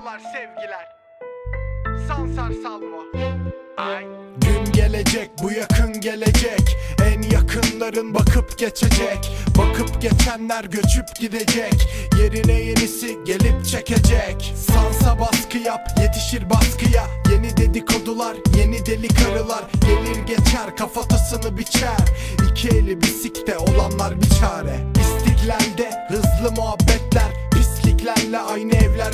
saygılar sevgiler. Sansar Salvo Ay. Gün gelecek bu yakın gelecek. En yakınların bakıp geçecek. Bakıp geçenler göçüp gidecek. Yerine yenisi gelip çekecek. Sansa baskı yap yetişir baskıya. Yeni dedikodular yeni deli karılar. Gelir geçer kafatasını biçer. İki eli bisikte olanlar bir çare. İstiklalde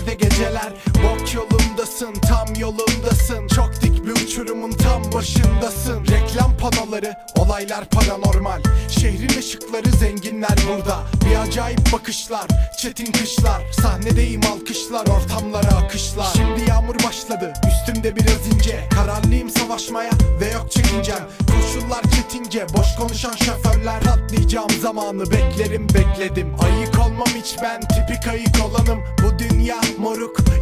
evlerde geceler. Bok yolundasın tam yolundasın. Çok dik bir uçurumun tam başındasın. Reklam panoları olaylar paranormal. Şehrin ışıkları zenginler burada. Bir acayip bakışlar çetin kışlar. Sahnedeyim alkışlar ortamlara akışlar. Şimdi yağmur başladı üstümde biraz ince. Kararlıyım savaşmaya ve yok çekincem. Koşullar çetince boş konuşan şoförler. Atlayacağım zamanı beklerim bekledim. Ayık olmam hiç ben tipik ayık olanım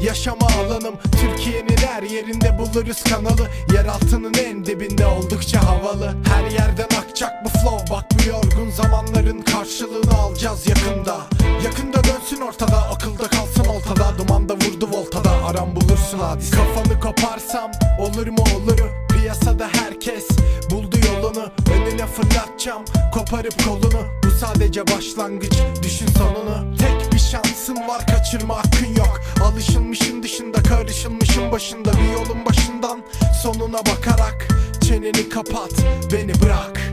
yaşama alanım Türkiye'nin her yerinde buluruz kanalı. Yer altının en dibinde oldukça havalı. Her yerden akacak bu flow Bak bu yorgun zamanların karşılığını alacağız yakında. Yakında dönsün ortada akılda kalsın oltada. Dumanda vurdu voltada aram bulursun hadis Kafanı koparsam olur mu olur? Piyasada herkes buldu yolunu. Önüne fırlatacağım koparıp kolunu. Bu sadece başlangıç düşün sonunu. Tek şansın var kaçırma hakkın yok. Alışılmışın dışında karışılmışın başında. Bir yolun başından sonuna bakarak Çeneni kapat beni bırak